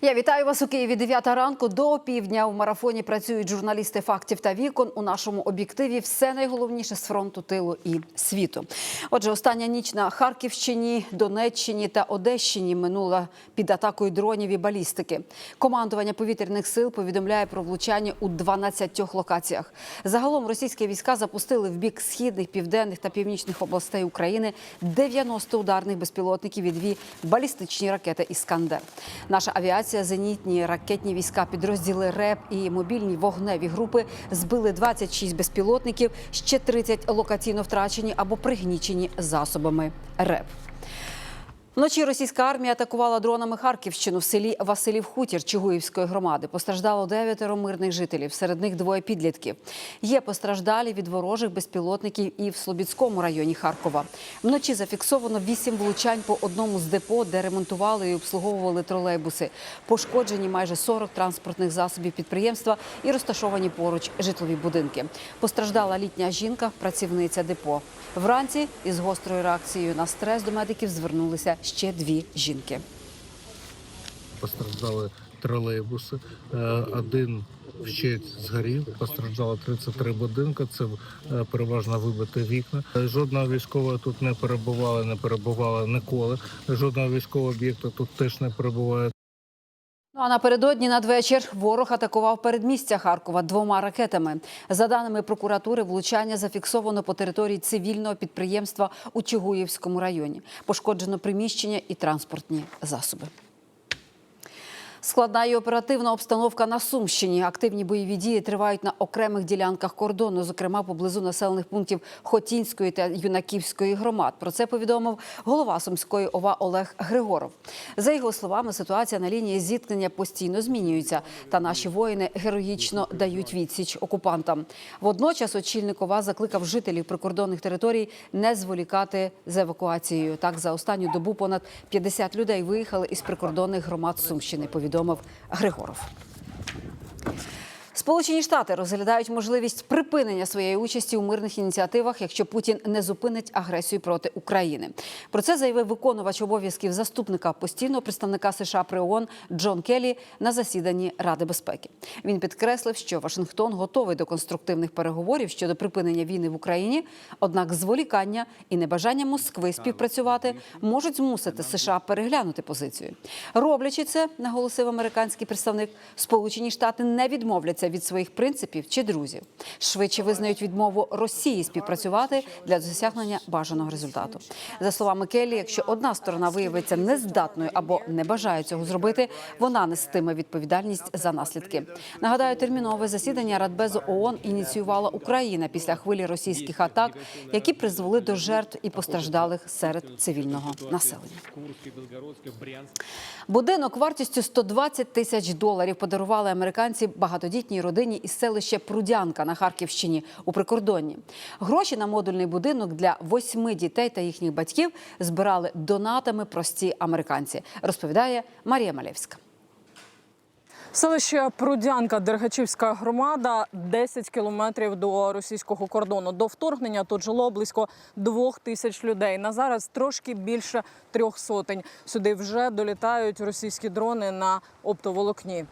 Я вітаю вас у Києві 9 ранку до опівдня. У марафоні працюють журналісти фактів та вікон. У нашому об'єктиві все найголовніше з фронту тилу і світу. Отже, остання ніч на Харківщині, Донеччині та Одещині минула під атакою дронів і балістики. Командування повітряних сил повідомляє про влучання у 12 локаціях. Загалом російські війська запустили в бік східних, південних та північних областей України 90 ударних безпілотників і дві балістичні ракети Іскандер. Наша авіація, зенітні ракетні війська, підрозділи РЕП і мобільні вогневі групи збили 26 безпілотників, ще 30 локаційно втрачені або пригнічені засобами РЕП. Вночі російська армія атакувала дронами Харківщину в селі Василів Хутір Чугуївської громади. Постраждало дев'ятеро мирних жителів, серед них двоє підлітків. Є постраждалі від ворожих безпілотників і в Слобідському районі Харкова. Вночі зафіксовано вісім влучань по одному з депо, де ремонтували і обслуговували тролейбуси. Пошкоджені майже 40 транспортних засобів підприємства і розташовані поруч житлові будинки. Постраждала літня жінка, працівниця депо. Вранці із гострою реакцією на стрес до медиків звернулися ще дві жінки. Постраждали тролейбуси. Е, Один ще згорів, постраждало 33 будинки. Це е, переважно вибите вікна. Е, Жодного військового тут не перебували, не перебували ніколи. Жодного військового об'єкта тут теж не перебуває. Ну а напередодні надвечір ворог атакував передмістя Харкова двома ракетами. За даними прокуратури, влучання зафіксовано по території цивільного підприємства у Чигуївському районі. Пошкоджено приміщення і транспортні засоби. Складна і оперативна обстановка на Сумщині. Активні бойові дії тривають на окремих ділянках кордону, зокрема поблизу населених пунктів Хотінської та Юнаківської громад. Про це повідомив голова Сумської ОВА Олег Григоров. За його словами, ситуація на лінії зіткнення постійно змінюється, та наші воїни героїчно дають відсіч окупантам. Водночас очільник ОВА закликав жителів прикордонних територій не зволікати з евакуацією. Так, за останню добу понад 50 людей виїхали із прикордонних громад Сумщини. Повідомив Григоров. Сполучені Штати розглядають можливість припинення своєї участі у мирних ініціативах, якщо Путін не зупинить агресію проти України. Про це заявив виконувач обов'язків заступника постійного представника США при ООН Джон Келлі на засіданні Ради безпеки. Він підкреслив, що Вашингтон готовий до конструктивних переговорів щодо припинення війни в Україні. Однак зволікання і небажання Москви співпрацювати можуть змусити США переглянути позицію. Роблячи це, наголосив американський представник, Сполучені Штати не відмовляться від своїх принципів чи друзів. Швидше визнають відмову Росії співпрацювати для досягнення бажаного результату. За словами Келлі, якщо одна сторона виявиться нездатною або не бажає цього зробити, вона нестиме відповідальність за наслідки. Нагадаю, термінове засідання Радбезу ООН ініціювала Україна після хвилі російських атак, які призвели до жертв і постраждалих серед цивільного населення. Будинок вартістю 120 тисяч доларів подарували американці багатодітній родині із селища Прудянка на Харківщині у прикордонні. Гроші на модульний будинок для восьми дітей та їхніх батьків збирали донатами прості американці, розповідає Марія Малєвська. Селище Прудянка, Дергачівська громада, 10 кілометрів до російського кордону. До вторгнення тут жило близько двох тисяч людей. На зараз трошки більше трьох сотень. Сюди вже долітають російські дрони на оптоволокні.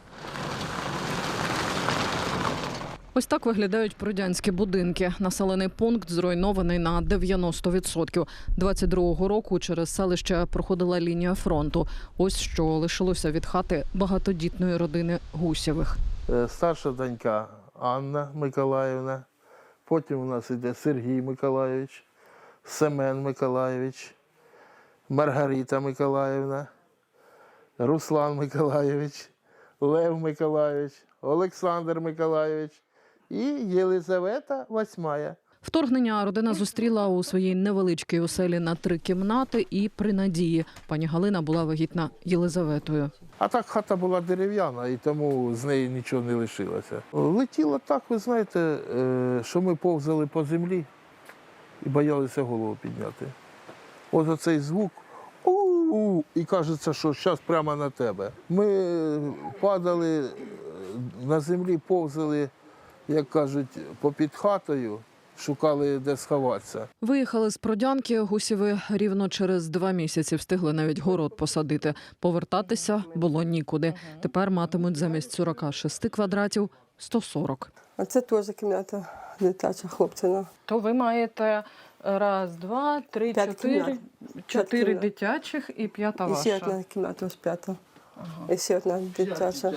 Ось так виглядають прудянські будинки. Населений пункт зруйнований на 90%. 22-го року через селище проходила лінія фронту. Ось що лишилося від хати багатодітної родини Гусєвих. Е, Старша донька Анна Миколаївна. Потім у нас іде Сергій Миколаївич, Семен Миколаївич, Маргарита Миколаївна, Руслан Миколаївич, Лев Миколаївич, Олександр Миколаївич і Єлизавета Восьмая. Вторгнення родина зустріла у своїй невеличкій оселі на три кімнати і при надії. Пані Галина була вагітна Єлизаветою. А так хата була дерев'яна, і тому з неї нічого не лишилося. Летіло так, ви знаєте, е, що ми повзали по землі і боялися голову підняти. Ось оцей звук. «у-у», І кажеться, що зараз прямо на тебе. Ми падали е, на землі, повзали, як кажуть, попід хатою шукали, де сховатися. Виїхали з Продянки гусєви рівно через два місяці встигли навіть город посадити. Повертатися було нікуди. Тепер матимуть замість 46 квадратів 140. А це теж кімната дитяча хлопцина. То ви маєте раз, два, три, П'ять чотири, кімнат. чотири кімнат. дитячих і п'ята І ще одна кімната, ось п'ята. І ще одна дитяча.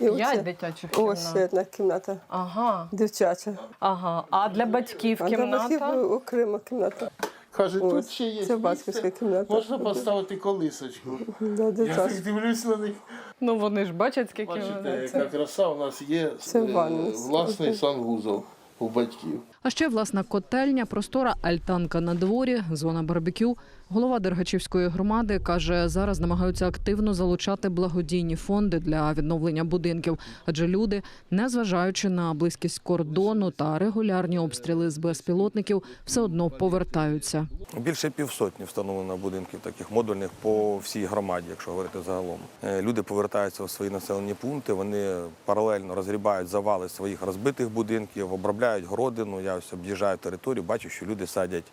І П'ять оце- дитячих Ось ще одна кімната Ага, дитяча. ага. А для батьків А для батьків окрема кімната. Каже, Ось, тут ще є це батьківська кімната. Можна поставити колисочку. Да, Я дитяча. так дивлюсь на них. Ну вони ж бачать, скільки Бачите, вони. яка краса у нас є Це е, ванна. власний санвузол у батьків. А ще власна котельня, простора альтанка на дворі, зона барбекю. Голова Дергачівської громади каже, зараз намагаються активно залучати благодійні фонди для відновлення будинків, адже люди, незважаючи на близькість кордону та регулярні обстріли з безпілотників, все одно повертаються. Більше півсотні встановлено будинків таких модульних по всій громаді, якщо говорити загалом. Е, Люди повертаються у свої населені пункти, вони паралельно розгрібають завали своїх розбитих будинків, обробляють городину. Я ось об'їжджаю територію, бачу, що люди садять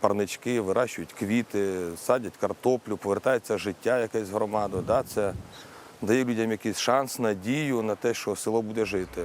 парнички, вирощують квіти, садять картоплю, повертається життя якесь громаду. Да? Це дає людям якийсь шанс, надію на те, що село буде жити.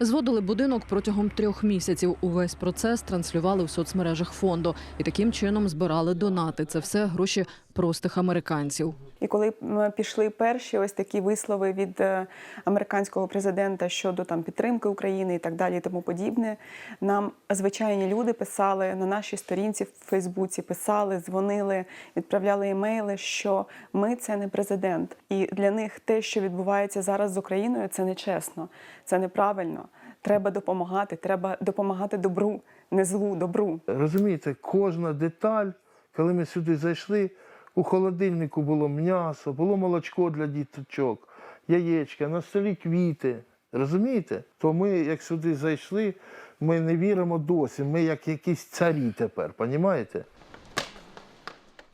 Зводили будинок протягом трьох місяців. Увесь процес транслювали в соцмережах фонду і таким чином збирали донати. Це все гроші простих американців. І коли пішли перші ось такі вислови від е, американського президента щодо там підтримки України і так далі, і тому подібне, нам звичайні люди писали на нашій сторінці в Фейсбуці, писали, дзвонили, відправляли емейли, що ми це не президент, і для них те, що відбувається зараз з Україною, це нечесно, це неправильно. Треба допомагати, треба допомагати добру, не злу, добру. Розумієте, кожна деталь, коли ми сюди зайшли, у холодильнику було м'ясо, було молочко для діточок, яєчка, на столі квіти. Розумієте? То ми, як сюди зайшли, ми не віримо досі. Ми як якісь царі тепер, понімаєте?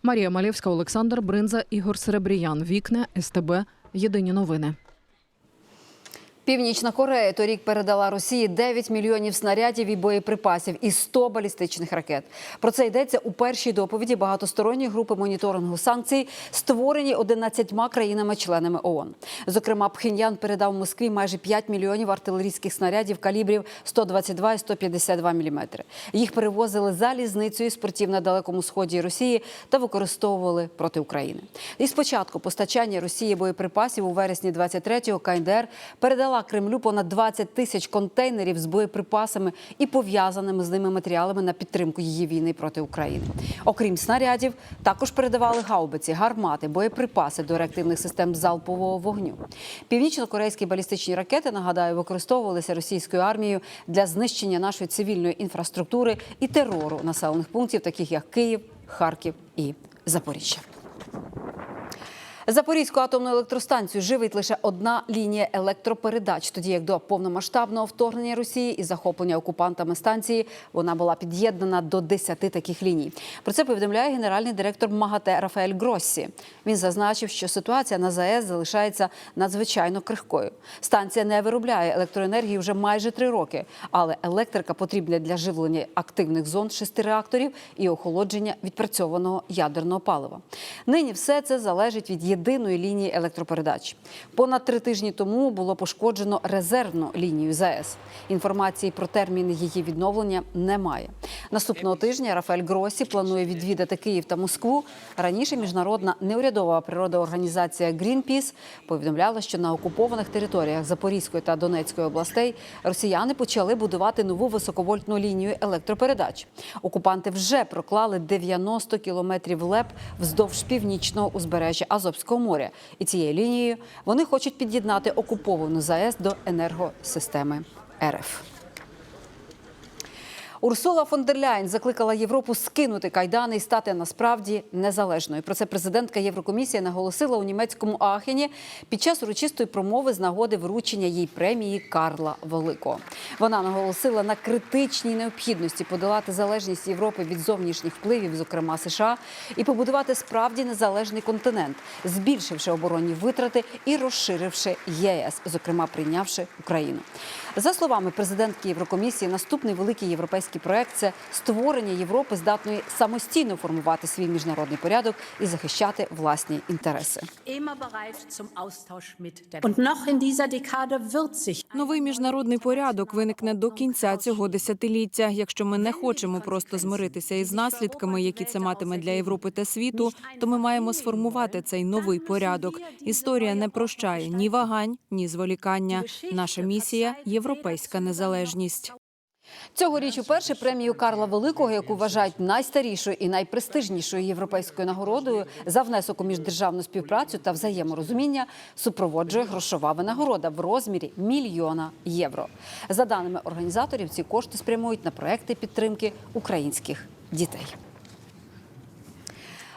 Марія Малєвська, Олександр Бринза, Ігор Серебріян. Вікне СТБ. Єдині новини. Північна Корея торік передала Росії 9 мільйонів снарядів і боєприпасів і 100 балістичних ракет. Про це йдеться у першій доповіді багатосторонньої групи моніторингу санкцій, створені 11 країнами-членами ООН. Зокрема, Пхеньян передав Москві майже 5 мільйонів артилерійських снарядів калібрів 122 і 152 мм. Їх перевозили залізницею з портів на далекому сході Росії та використовували проти України. І спочатку постачання Росії боєприпасів у вересні 23-го КНДР передала Кремлю понад 20 тисяч контейнерів з боєприпасами і пов'язаними з ними матеріалами на підтримку її війни проти України. Окрім снарядів, також передавали гаубиці, гармати, боєприпаси до реактивних систем залпового вогню. Північно-корейські балістичні ракети, нагадаю, використовувалися російською армією для знищення нашої цивільної інфраструктури і терору населених пунктів, таких як Київ, Харків і Запоріжжя. Запорізьку атомну електростанцію живить лише одна лінія електропередач, тоді як до повномасштабного вторгнення Росії і захоплення окупантами станції вона була під'єднана до 10 таких ліній. Про це повідомляє генеральний директор МАГАТЕ Рафаель Гроссі. Він зазначив, що ситуація на ЗАЕС залишається надзвичайно крихкою. Станція не виробляє електроенергії вже майже три роки, але електрика потрібна для живлення активних зон шести реакторів і охолодження відпрацьованого ядерного палива. Нині все це залежить від єдиної лінії електропередач. Понад три тижні тому було пошкоджено резервну лінію ЗАЕС. Інформації про терміни її відновлення немає. Наступного тижня Рафаель Гросі планує відвідати Київ та Москву. Раніше міжнародна неурядова природоорганізація Greenpeace повідомляла, що на окупованих територіях Запорізької та Донецької областей росіяни почали будувати нову високовольтну лінію електропередач. Окупанти вже проклали 90 кілометрів леп вздовж північного узбережжя Азовського моря. І цією лінією вони хочуть під'єднати окуповану ЗАЕС до енергосистеми РФ. Урсула фон дер Ляйн закликала Європу скинути кайдани і стати насправді незалежною. Про це президентка Єврокомісії наголосила у німецькому Ахені під час урочистої промови з нагоди вручення їй премії Карла Великого. Вона наголосила на критичній необхідності подолати залежність Європи від зовнішніх впливів, зокрема США, і побудувати справді незалежний континент, збільшивши оборонні витрати і розширивши ЄС, зокрема прийнявши Україну. За словами президентки Єврокомісії, наступний великий європейський проект це створення Європи, здатної самостійно формувати свій міжнародний порядок і захищати власні інтереси. Новий міжнародний порядок виникне до кінця цього десятиліття. Якщо ми не хочемо просто змиритися із наслідками, які це матиме для Європи та світу, то ми маємо сформувати цей новий порядок. Історія не прощає ні вагань, ні зволікання. Наша місія європейська незалежність. Цьогоріч уперше премію Карла Великого, яку вважають найстарішою і найпрестижнішою європейською нагородою за внесок у міждержавну співпрацю та взаєморозуміння, супроводжує грошова винагорода в розмірі мільйона євро. За даними організаторів, ці кошти спрямують на проекти підтримки українських дітей.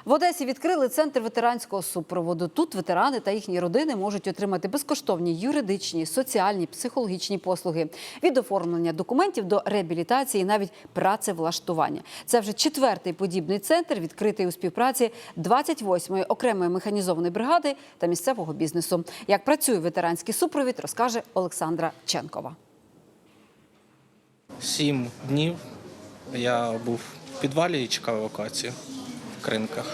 В Одесі відкрили центр ветеранського супроводу. Тут ветерани та їхні родини можуть отримати безкоштовні юридичні, соціальні, психологічні послуги від оформлення документів до реабілітації, навіть працевлаштування. Це вже четвертий подібний центр, відкритий у співпраці 28-ї окремої механізованої бригади та місцевого бізнесу. Як працює ветеранський супровід, розкаже Олександра Ченкова. Сім днів я був в підвалі і чекав евакуацію кринках.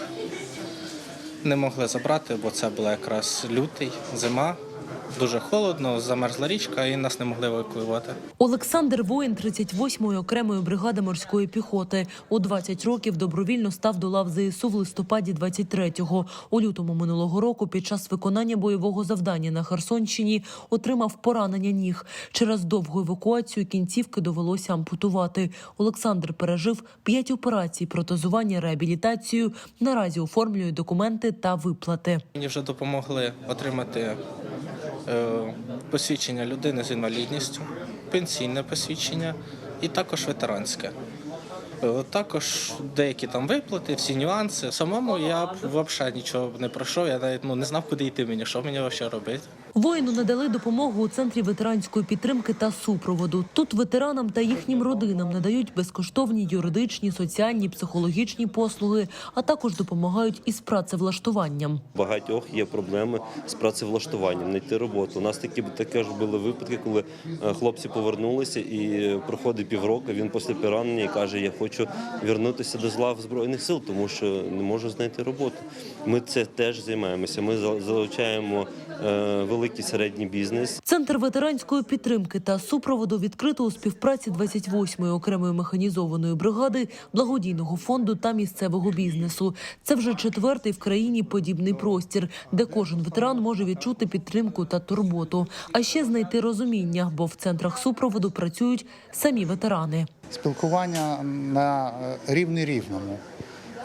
Не могли забрати, бо це була якраз лютий, зима, дуже холодно, замерзла річка і нас не могли евакуювати. Олександр воїн 38-ї окремої бригади морської піхоти. У 20 років добровільно став до лав ЗСУ в листопаді 23-го. У лютому минулого року під час виконання бойового завдання на Херсонщині отримав поранення ніг. Через довгу евакуацію кінцівки довелося ампутувати. Олександр пережив 5 операцій, протезування, реабілітацію. Наразі оформлює документи та виплати. Мені вже допомогли отримати посвідчення людини з інвалідністю, пенсійне посвідчення і також ветеранське. Е, Також деякі там виплати, всі нюанси. Самому я б взагалі нічого не пройшов. Я навіть ну, не знав, куди йти мені, що мені взагалі робити. Воїну надали допомогу у центрі ветеранської підтримки та супроводу. Тут ветеранам та їхнім родинам надають безкоштовні юридичні, соціальні, психологічні послуги, а також допомагають із працевлаштуванням. багатьох є проблеми з працевлаштуванням, знайти роботу. У нас такі таке ж були випадки, коли е, хлопці повернулися і проходить півроку. Він після поранення каже: Я хочу вернутися до злав збройних сил, тому що не можу знайти роботу. Ми це теж займаємося. Ми залучаємо е, великий середній бізнес. Центр ветеранської підтримки та супроводу відкрито у співпраці 28-ї окремої механізованої бригади, благодійного фонду та місцевого бізнесу. Це вже четвертий в країні подібний простір, де кожен ветеран може відчути підтримку та турботу, а ще знайти розуміння, бо в центрах супроводу працюють самі ветерани. спілкування на е, рівні рівному.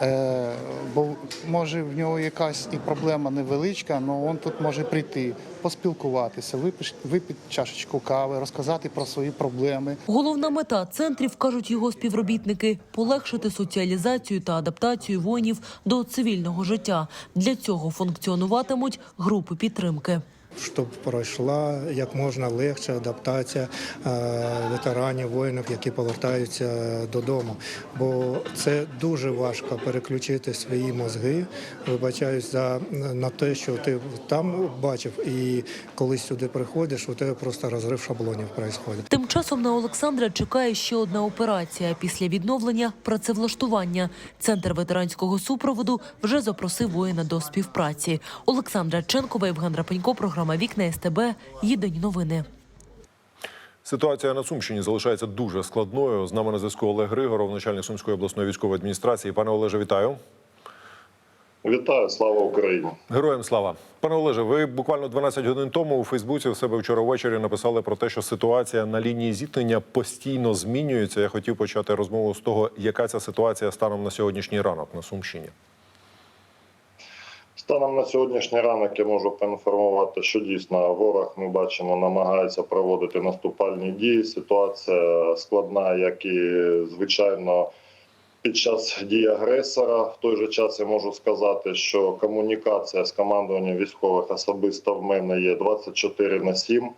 Е, бо може в нього якась і проблема невеличка, але він тут може прийти, поспілкуватися, випити чашечку кави, розказати про свої проблеми. Головна мета центрів, кажуть його співробітники, полегшити соціалізацію та адаптацію воїнів до цивільного життя. Для цього функціонуватимуть групи підтримки. Щоб пройшла як можна легше адаптація е, ветеранів, воїнів, які повертаються додому. Бо це дуже важко переключити свої мозги. Вибачаюсь за на те, що ти там бачив, і коли сюди приходиш, у тебе просто розрив шаблонів відбувається. Тим часом на Олександра чекає ще одна операція після відновлення працевлаштування. Центр ветеранського супроводу вже запросив воїна до співпраці. Олександра Ченкова, Євген Рапенько, програма Вікна СТБ. Єдині новини. Ситуація на Сумщині залишається дуже складною. З нами на зв'язку Олег Григоров, начальник Сумської обласної військової адміністрації. Пане Олеже, вітаю. Вітаю, слава Україні! Героям слава. Пане Олеже, ви буквально 12 годин тому у Фейсбуці в себе вчора ввечері написали про те, що ситуація на лінії зіткнення постійно змінюється. Я хотів почати розмову з того, яка ця ситуація станом на сьогоднішній ранок на Сумщині. Станом на сьогоднішній ранок я можу поінформувати, що дійсно ворог ми бачимо намагається проводити наступальні дії. Ситуація складна, як і звичайно. Під час дії агресора в той же час я можу сказати, що комунікація з командуванням військових особисто в мене є 24 на 7.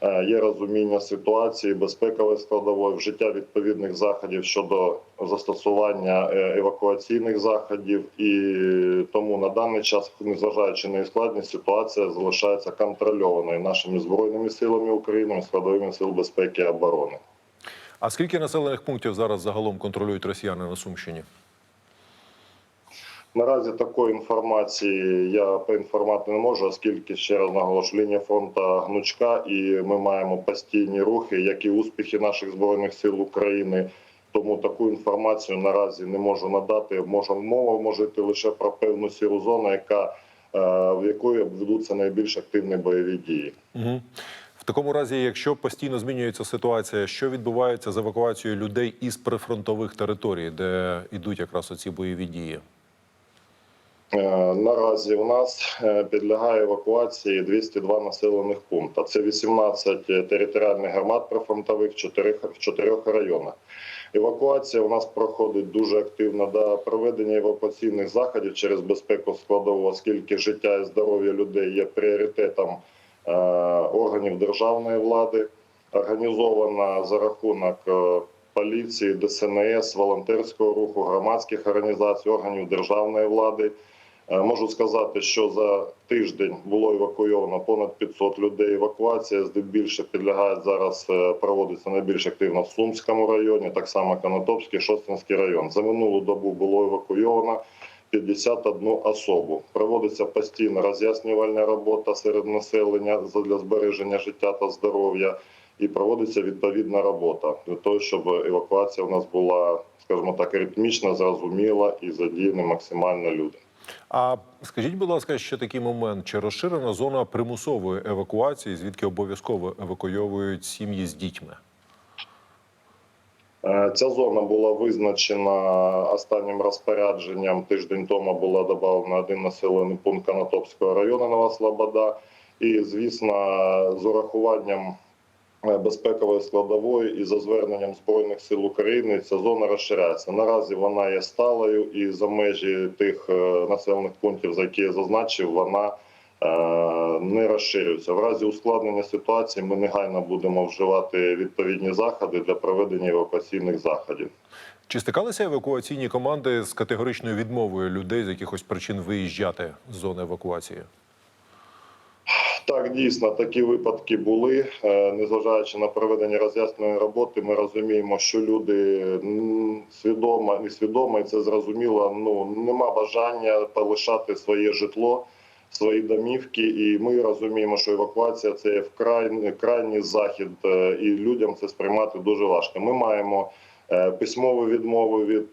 Е, є розуміння ситуації, безпекової складової, вжиття відповідних заходів щодо застосування е, евакуаційних заходів. І тому на даний час, незважаючи на складність, ситуація залишається контрольованою нашими збройними силами України, складовими сил безпеки і оборони. А скільки населених пунктів зараз загалом контролюють росіяни на Сумщині? Наразі такої інформації я поінформувати не можу, оскільки ще раз наголошу, лінія фронту гнучка, і ми маємо постійні рухи, як і успіхи наших збройних сил України. Тому таку інформацію наразі не можу надати. Можу мова може йти лише про певну сіру зону, яка е, в якої ведуться найбільш активні бойові дії. Угу. В такому разі, якщо постійно змінюється ситуація, що відбувається з евакуацією людей із прифронтових територій, де йдуть якраз оці бойові дії? Е, Наразі у нас е, підлягає евакуації 202 населених пункти. Це 18 територіальних громад прифронтових в чотирьох, в чотирьох районах. Евакуація у нас проходить дуже активно до проведення евакуаційних заходів через безпеку складову, оскільки життя і здоров'я людей є пріоритетом е, органів державної влади, організована за рахунок поліції, ДСНС, волонтерського руху, громадських організацій, органів державної влади. Е, Можу сказати, що за тиждень було евакуйовано понад 500 людей. Евакуація здебільшого підлягає зараз, е, проводиться найбільш активно в Сумському районі, так само Конотопський, Шостинський район. За минулу добу було евакуйовано 51 особу. Проводиться постійна роз'яснювальна робота серед населення для збереження життя та здоров'я. І проводиться відповідна робота для того, щоб евакуація у нас була, скажімо так, ритмічна, зрозуміла і задіяні максимально люди. А скажіть, будь ласка, ще такий момент: чи розширена зона примусової евакуації, звідки обов'язково евакуйовують сім'ї з дітьми? Е, Ця зона була визначена останнім розпорядженням. Тиждень тому була додана один населений пункт Канатопського району Нова Слобода. І, звісно, з урахуванням е, безпекової складової і за зверненням Збройних сил України ця зона розширяється. Наразі вона є сталою, і за межі тих е, населених пунктів, за які я зазначив, вона е, не розширюється. В разі ускладнення ситуації ми негайно будемо вживати відповідні заходи для проведення евакуаційних заходів. Чи стикалися евакуаційні команди з категоричною відмовою людей з якихось причин виїжджати з зони евакуації? Так, дійсно, такі випадки були. Е, Незважаючи на проведення роз'ясненої роботи, ми розуміємо, що люди свідомо, несвідомо, і це зрозуміло. Ну нема бажання полишати своє житло, свої домівки, і ми розуміємо, що евакуація це є вкрай крайній захід, е, і людям це сприймати дуже важко. Ми маємо е, письмову відмову від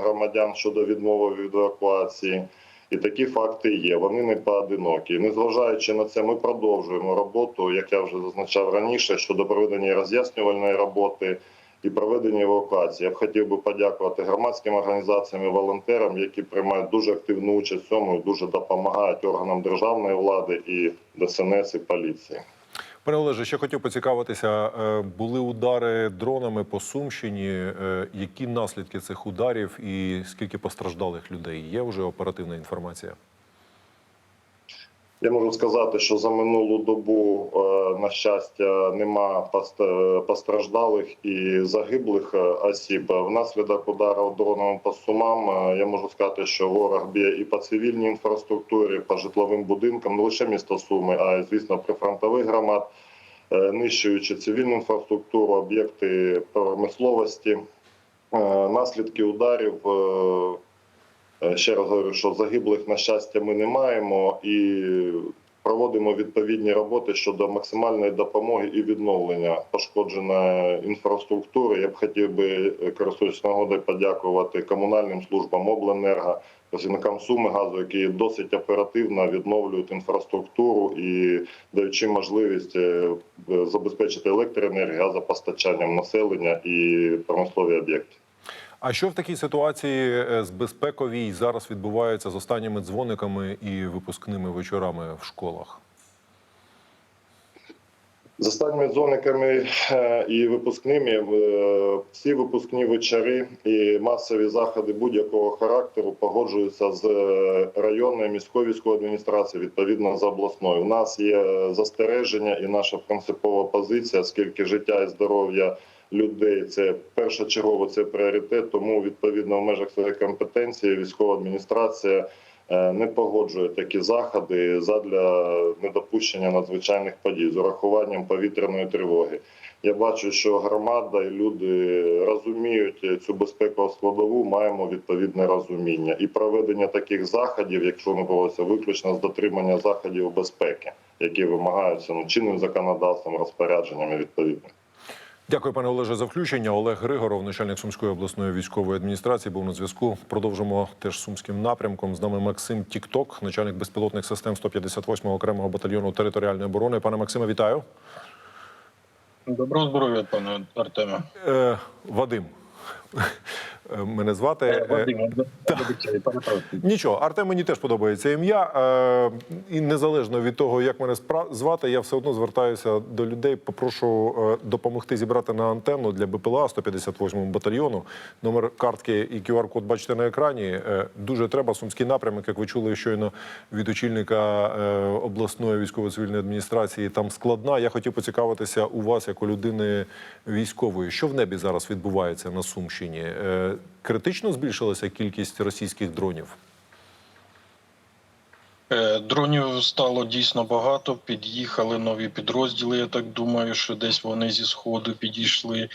громадян щодо відмови від евакуації. І такі факти є. Вони не поодинокі. Незважаючи на це, ми продовжуємо роботу, як я вже зазначав раніше, щодо проведення роз'яснювальної роботи і проведення евакуації. Я б хотів би подякувати громадським організаціям і волонтерам, які приймають дуже активну участь в цьому дуже допомагають органам державної влади і ДСНС і поліції. Пане Олеже, ще хотів поцікавитися. е, Були удари дронами по Сумщині. Е, Які наслідки цих ударів і скільки постраждалих людей? Є вже оперативна інформація? Я можу сказати, що за минулу добу, е, на щастя, нема е, постраждалих і загиблих е, осіб. Внаслідок удару дроном по сумам я можу сказати, що ворог б'є і по цивільній інфраструктурі, по житловим будинкам, не лише місто Суми, а й звісно прифронтових громад, нищуючи цивільну інфраструктуру, об'єкти промисловості. Наслідки ударів. Е, Ще раз говорю, що загиблих на щастя ми не маємо і проводимо відповідні роботи щодо максимальної допомоги і відновлення пошкодженої інфраструктури. Я б хотів би, е, користуючись нагодою, подякувати комунальним службам обленерго, працівникам суми газу, які досить оперативно відновлюють інфраструктуру і даючи можливість е, забезпечити електроенергію, газопостачанням населення і промислові об'єкти. А що в такій ситуації е, з безпековій зараз відбувається з останніми дзвониками і випускними вечорами в школах? З останніми дзвониками е, і випускними е, всі випускні вечори і масові заходи будь-якого характеру погоджуються з районною міською військовою адміністрацією, відповідно з обласною. У нас є застереження і наша принципова позиція, оскільки життя і здоров'я людей це першочергово це пріоритет. Тому відповідно в межах своєї компетенції військова адміністрація е, не погоджує такі заходи задля недопущення надзвичайних подій з урахуванням повітряної тривоги. Я бачу, що громада і люди розуміють цю безпекову складову. Маємо відповідне розуміння і проведення таких заходів, якщо не булося виключно з дотримання заходів безпеки, які вимагаються ну, чинним законодавством, розпорядженнями відповідно. Дякую, пане Олеже, за включення. Олег Григоров, начальник Сумської обласної військової адміністрації, був на зв'язку. Продовжимо теж сумським напрямком. З нами Максим Тікток, начальник безпілотних систем 158-го окремого батальйону територіальної оборони. Пане Максиме, вітаю. Доброго здоров'я, пане Артеме. Е, Вадим. Е, Мене звати. Е, Вадим. Нічого, Артем мені теж подобається ім'я. Е, і незалежно від того, як мене звати, я все одно звертаюся до людей. Попрошу е, допомогти зібрати на антенну для БПЛА 158 батальйону. Номер картки і QR-код бачите на екрані. Е, дуже треба сумський напрямок, як ви чули щойно від очільника е, обласної військово-цивільної адміністрації. Там складна. Я хотів поцікавитися у вас, як у людини військової, що в небі зараз відбувається на Сумщині. Критично збільшилася кількість російських дронів. Е, Дронів стало дійсно багато. Під'їхали нові підрозділи. Я так думаю, що десь вони зі сходу підійшли.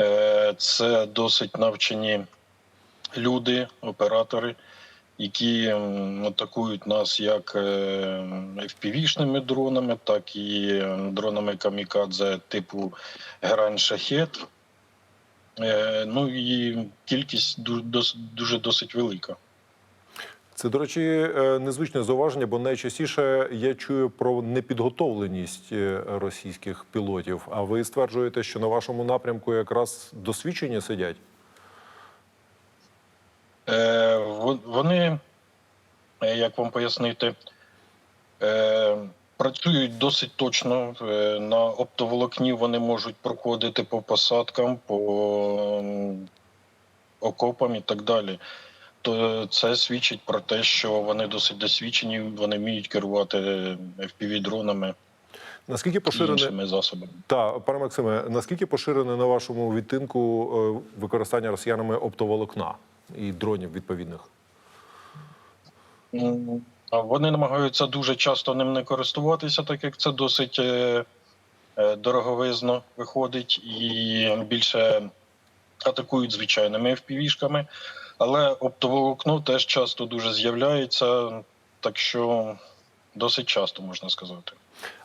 Е, Це досить навчені люди, оператори, які атакують нас як е, FPV-шними дронами, так і дронами камікадзе типу Грань Шахет. Е, Ну і кількість дуже досить велика. Це, до речі, е, незвичне зауваження, бо найчастіше я чую про непідготовленість е, російських пілотів. А ви стверджуєте, що на вашому напрямку якраз досвідчені сидять? Е, Вони, як вам пояснити, е, працюють досить точно. Е, На оптоволокні вони можуть проходити по посадкам, по окопам і так далі. То це свідчить про те, що вони досить досвідчені, вони вміють керувати FPV-дронами Наскільки поширене засобами. та пане Максиме, наскільки поширене на вашому відтинку е, використання росіянами оптоволокна і дронів відповідних? Вони намагаються дуже часто ним не користуватися, так як це досить е, е, дороговизно виходить, і більше атакують звичайними FPV-шками. Але оптоволокно теж часто дуже з'являється, так що досить часто можна сказати.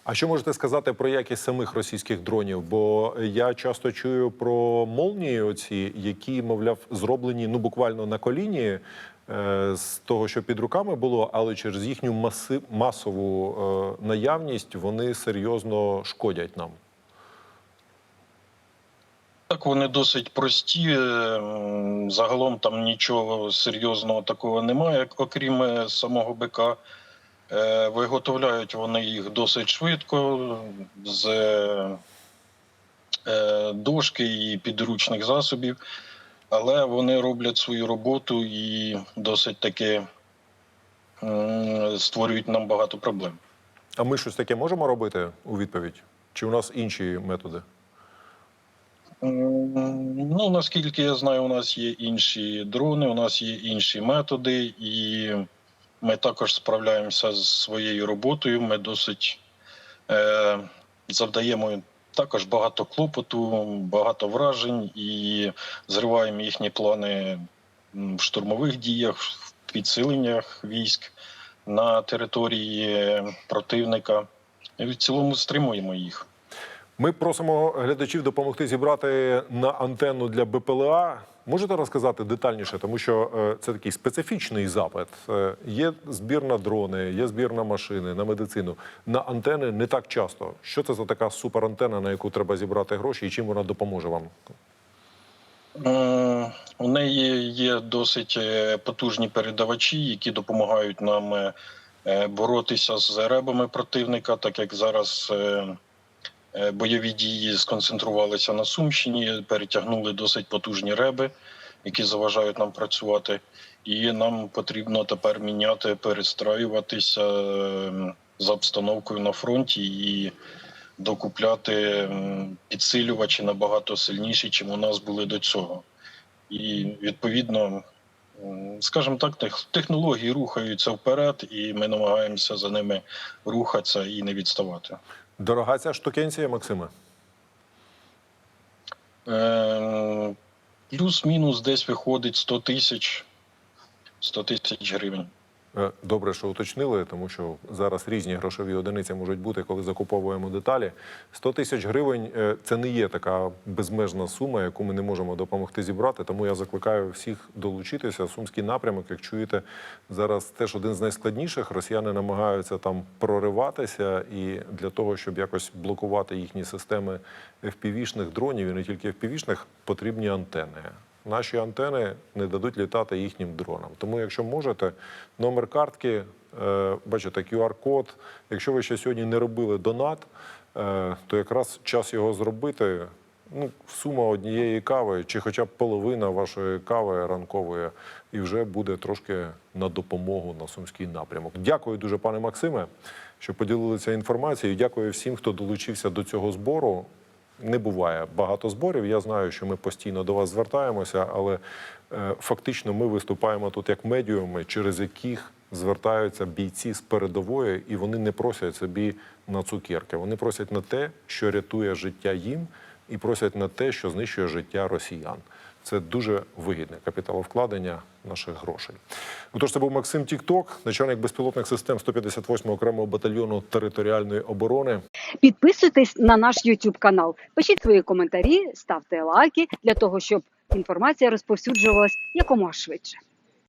А що можете сказати про якість самих російських дронів? Бо я часто чую про молнії, оці, які, мовляв, зроблені ну буквально на коліні з того, що під руками було, але через їхню маси, масову е, наявність вони серйозно шкодять нам. Так, вони досить прості. ем, Загалом там нічого серйозного такого немає, окрім е, самого БК. Е, Виготовляють вони їх досить швидко з е, дошки і підручних засобів, але вони роблять свою роботу і досить таки створюють нам багато проблем. А ми щось таке можемо робити у відповідь? Чи у нас інші методи? Ну, наскільки я знаю, у нас є інші дрони, у нас є інші методи, і ми також справляємося з своєю роботою. Ми досить е, завдаємо також багато клопоту, багато вражень і зриваємо їхні плани в штурмових діях, в підсиленнях військ на території противника. І в цілому стримуємо їх. Ми просимо глядачів допомогти зібрати на антенну для БПЛА. Можете розказати детальніше, тому що е, це такий специфічний запит. Е, Є збір на дрони, є збір на машини, на медицину. На антени не так часто. Що це за така суперантена, на яку треба зібрати гроші, і чим вона допоможе вам? У неї є досить е, потужні передавачі, які допомагають нам е, е, боротися з ребами противника, так як зараз е, Е, Бойові дії сконцентрувалися на Сумщині, перетягнули досить потужні реби, які заважають нам працювати. І нам потрібно тепер міняти, перестраюватися е, за обстановкою на фронті і докупляти підсилювачі набагато сильніші, чим у нас були до цього. І відповідно, скажімо так, технології рухаються вперед, і ми намагаємося за ними рухатися і не відставати. Дорога ця штукенція, Максиме? Е, Плюс-мінус десь виходить 100 тисяч 100 тисяч гривень. Е, Добре, що уточнили, тому що зараз різні грошові одиниці можуть бути, коли закуповуємо деталі. 100 тисяч гривень е, це не є така безмежна сума, яку ми не можемо допомогти зібрати. Тому я закликаю всіх долучитися. Сумський напрямок, як чуєте, зараз теж один з найскладніших. Росіяни намагаються там прориватися, і для того, щоб якось блокувати їхні системи FPV-шних дронів і не тільки FPV-шних, потрібні антени. Наші антени не дадуть літати їхнім дронам. Тому, якщо можете, номер картки, е, бачите, QR-код. Якщо ви ще сьогодні не робили донат, е, то якраз час його зробити. Ну, сума однієї кави, чи хоча б половина вашої кави ранкової, і вже буде трошки на допомогу на сумський напрямок. Дякую дуже, пане Максиме, що поділилися інформацією. Дякую всім, хто долучився до цього збору. Не буває багато зборів. Я знаю, що ми постійно до вас звертаємося, але е, фактично ми виступаємо тут як медіуми, через яких звертаються бійці з передової, і вони не просять собі на цукерки. Вони просять на те, що рятує життя їм, і просять на те, що знищує життя росіян. Це дуже вигідне капіталовкладення наших грошей. Отож, це був Максим Тікток, начальник безпілотних систем 158-го окремого батальйону територіальної оборони. Підписуйтесь на наш YouTube канал, пишіть свої коментарі, ставте лайки для того, щоб інформація розповсюджувалась якомога швидше.